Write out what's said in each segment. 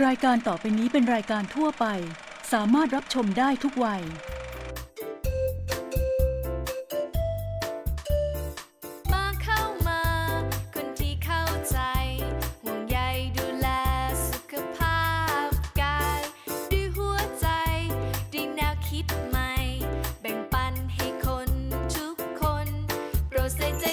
รายการต่อไปนี้เป็นรายการทั่วไป สามารถรับชมได้ทุกวัย มาเข้ามา คนที่เข้าใจ ห่วงใยดูแลสุขภาพกายด้วยหัวใจด้วยแนวคิดใหม่ แบ่งปันให้คนทุกคน โปรดใส่ใจ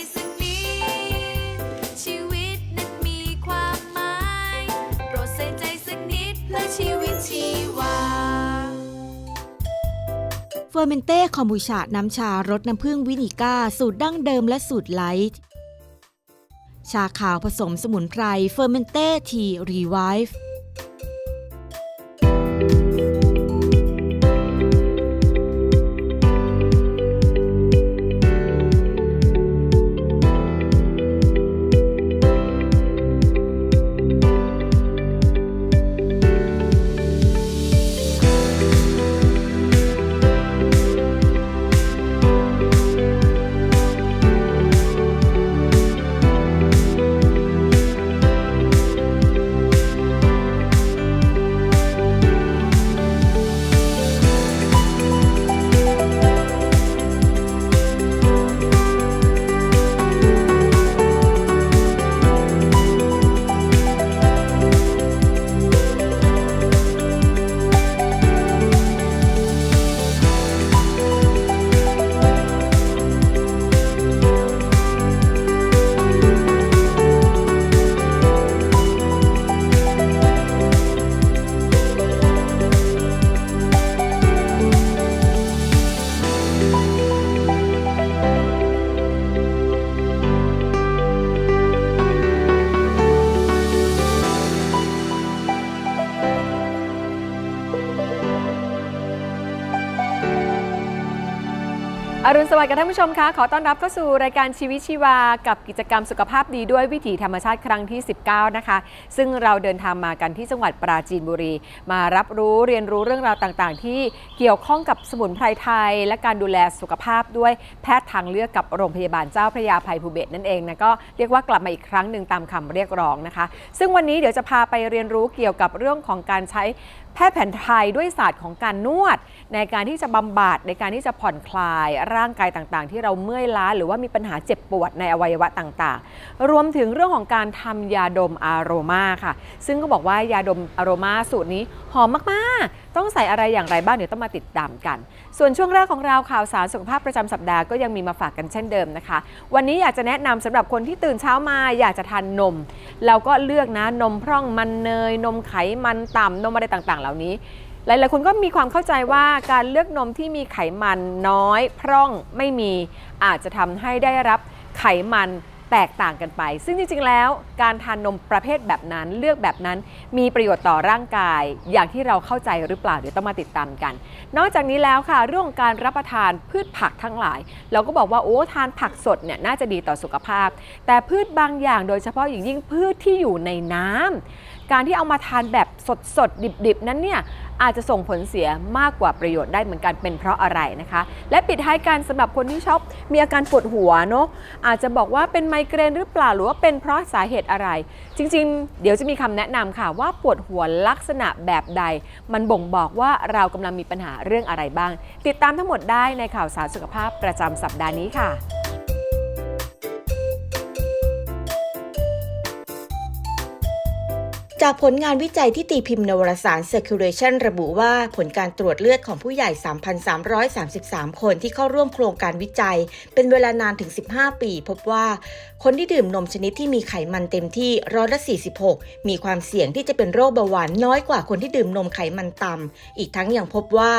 อร์เมนเต้คอมบูชา น้ำชารสน้ำผึ้งวินิก้า สูตรดั้งเดิมและสูตรไลท์ ชาขาวผสมสมุนไพรเฟอร์เมนเต้ทีรีไวฟ์ อรุณสวัสดิ์กับท่านผู้ชมคะขอต้อนรับเข้าสู่รายการชีวิตชีวา กับกิจกรรมสุขภาพดีด้วยวิถีธรรมชาติครั้งที่ 19 นะคะ ซึ่งเราเดินทางมากันที่จังหวัดปราจีนบุรี มารับรู้เรียนรู้เรื่องราวต่างๆ ที่เกี่ยวข้องกับสมุนไพรไทย และการดูแลสุขภาพด้วยแพทย์ทางเลือกกับโรงพยาบาลเจ้าพระยาภัยภูเบศนั่นเองนะก็เรียกว่ากลับมาอีกครั้งหนึ่งตามคำเรียกร้องนะคะ ซึ่งวันนี้เดี๋ยวจะพาไปเรียนรู้เกี่ยวกับเรื่องของการใช้ ทย์แผนไทยด้วยศาสตร์ของการนวด ในการที่จะบำบัดในการที่จะผ่อนคลายร่างกายต่างๆ ที่เราเมื่อยล้า หรือว่ามีปัญหาเจ็บปวดในอวัยวะต่างๆ รวมถึงเรื่องของการทำยาดมอารมาค่ะ ซึ่งก็บอกว่ายาดมอารมาสูตรนี้หอมมากๆ ต้องใส่อะไรอย่างไรบ้างเดี๋ยวต้องมาติดตามกัน ส่วนช่วงแรกของเราข่าวสารสุขภาพประจำสัปดาห์ก็ยังมีมาฝากกันเช่นเดิมนะคะ วันนี้อยากจะแนะนำสำหรับคนที่ตื่นเช้ามาอยากจะทานนม เราก็เลือกนะนมพร่องมันเนย นมไขมันต่ำนมอะไรต่างๆ เหล่านี้หลายๆคนก็มีความเข้าใจว่าการเลือกนมที่มีไขมันน้อย พร่องไม่มีอาจจะทำให้ได้รับไขมัน แตกต่างกันไป ซึ่งจริงๆ แล้วการทานนมประเภทแบบนั้นเลือกแบบนั้น มีประโยชน์ต่อร่างกาย อย่างที่เราเข้าใจหรือเปล่าเดี๋ยวต้องมาติดตามกัน นอกจากนี้แล้วค่ะเรื่องการรับประทานพืชผักทั้งหลาย เราก็บอกว่าโอ้ทานผักสดเนี่ยน่าจะดีต่อสุขภาพ แต่พืชบางอย่างโดยเฉพาะอย่างยิ่งพืชที่อยู่ในน้ำ การที่เอามาทานแบบสดๆ ดิบๆ นั้นเนี่ยอาจจะส่งผลเสียมากกว่าประโยชน์ได้เหมือนกันเป็นเพราะอะไรนะคะ และปิดท้ายกันสำหรับคนที่ชอบมีอาการปวดหัวเนาะอาจจะบอกว่าเป็นไมเกรนหรือเปล่าหรือว่าเป็นเพราะสาเหตุอะไร จริงๆ เดี๋ยวจะมีคำแนะนำค่ะว่าปวดหัวลักษณะแบบใด มันบ่งบอกว่าเรากำลังมีปัญหาเรื่องอะไรบ้าง ติดตามทั้งหมดได้ในข่าวสารสุขภาพประจำสัปดาห์นี้ค่ะ จากผลงานวิจัยที่ตีพิมพ์ในวารสาร Circulation ระบุว่าผลการตรวจเลือดของผู้ใหญ่ 3,333 คนที่เข้าร่วมโครงการวิจัย เป็นเวลานานถึง 15 ปี พบว่า คนที่ดื่มนมชนิดที่มีไขมันเต็มที่ร้อยละ 46 มีความเสี่ยงที่จะเป็นโรคเบาหวานน้อยกว่าคนที่ดื่มนมไขมันต่ำ อีกทั้งยังพบว่า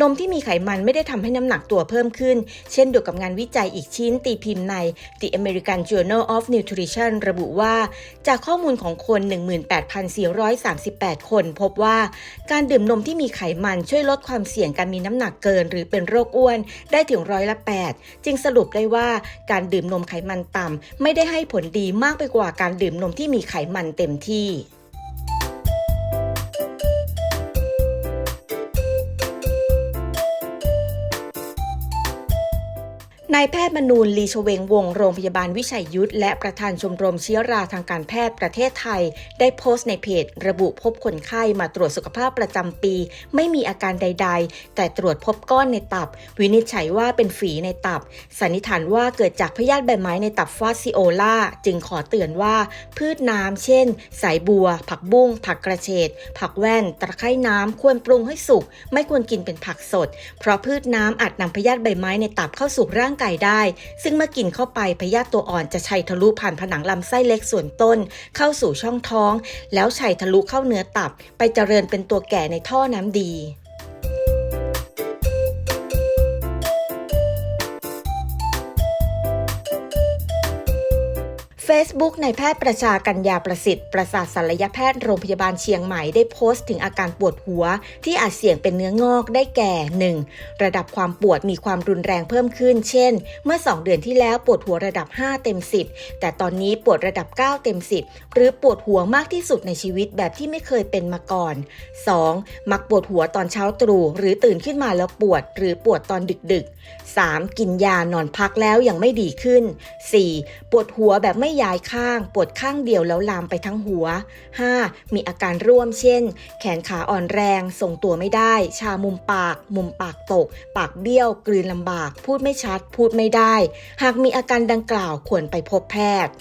นมที่มีไขมันไม่ได้ทำให้น้ำหนักตัวเพิ่มขึ้น เช่นเดียวกับงานวิจัยอีกชิ้นตีพิมพ์ใน The American Journal of Nutrition ระบุว่า จากข้อมูลของคน 18,000 1,438 คนพบว่าการดื่มนมที่มีไขมันช่วยลดความเสี่ยงการมีน้ำหนักเกิน หรือเป็นโรคอ้วนได้ถึงร้อยละ 8 จึงสรุปได้ว่าการดื่มนมไขมันต่ำไม่ได้ให้ผลดีมากไปกว่าการดื่มนมที่มีไขมันเต็มที่ นายแพทย์มนูนลีชเวงวง โรงพยาบาลวิชัยยุทธและประธานชมรมเชื้อราทางการแพทย์ประเทศไทย ได้โพสต์ในเพจ ระบุพบคนไข้มาตรวจสุขภาพประจำปี ไม่มีอาการใด ๆ แต่ตรวจพบก้อนในตับ วินิจฉัยว่าเป็นฝีในตับ สันนิษฐานว่าเกิดจากพยาธิใบไม้ในตับฟาซิโอลาจึงขอเตือนว่าพืชน้ำเช่น สายบัว ผักบุ้ง ผักกระเฉดผักแว่น ตะไคร่น้ำควรปรุงให้สุก ไม่ควรกินเป็นผักสด เพราะพืชน้ำอาจนำพยาธิใบไม้ในตับเข้าสู่ร่างกายได้ ซึ่งเมื่อกินเข้าไปพยาธิตัวอ่อนจะชัยทะลุผ่านผนังลำไส้เล็กส่วนต้น เข้าสู่ช่องท้อง แล้วชัยทะลุเข้าเนื้อตับ ไปเจริญเป็นตัวแก่ในท่อน้ำดี Facebook ในแพทย์ประชากัญญาประสิทธิ์ ประสาทศัลยแพทย์โรงพยาบาลเชียงใหม่ได้โพสต์ถึงอาการปวดหัว ที่อาจเสี่ยงเป็นเนื้องอกได้แก่ 1. ระดับความปวดมีความรุนแรงเพิ่มขึ้น เช่น เมื่อ 2 เดือนที่แล้วปวดหัวระดับ 5 เต็ม 10 แต่ตอนนี้ปวดระดับ 9 เต็ม 10 หรือปวดหัวมากที่สุดในชีวิตแบบที่ไม่เคยเป็นมาก่อน 2. มักปวดหัวตอนเช้าตรู่หรือตื่นขึ้นมาแล้วปวด หรือปวดตอนดึกๆ 3. กินยานอนพักแล้วยังไม่ดีขึ้น 4. ปวดหัวแบบไม่ย้ายข้าง ปวดข้างเดียวแล้วลามไปทั้งหัว 5. มีอาการร่วมเช่น แขนขาอ่อนแรงทรงตัวไม่ได้ ชามุมปาก มุมปากตก ปากเบี้ยว กลืนลำบาก พูดไม่ชัด พูดไม่ได้ หากมีอาการดังกล่าวควรไปพบแพทย์